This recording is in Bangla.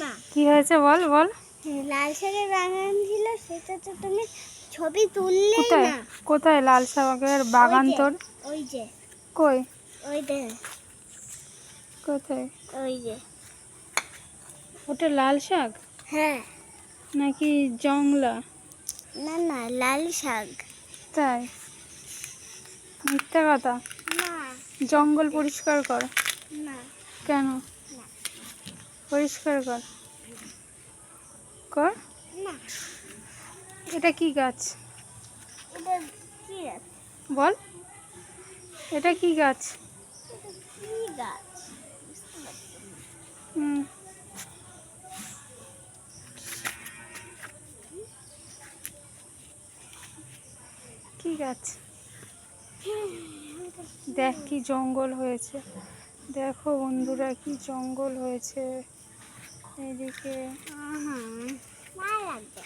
না। কি হয়েছে বল বল। লাল শাকের বাগান ছিল সেটা তো তুমি ছবি তুললে কোথায়? না। কোথায় লাল শাকের বাগান তোর? ওই যে। কই? ওই যে কোথায়? ওই যে। ওটা লাল শাক? হ্যাঁ। নাকি জংলা? না না লাল শাক। তাই? মিথ্যা কথা। না। জঙ্গল পরিষ্কার কর। না। কেন। পরিষ্কার কর। কর। এটা কি গাছ? বল। এটা কি গাছ। হুম। কি গাছ? দেখ কি জঙ্গল হয়েছে। দেখো বন্ধুরা কি জঙ্গল হয়েছে। 那就是啊哈，那样的。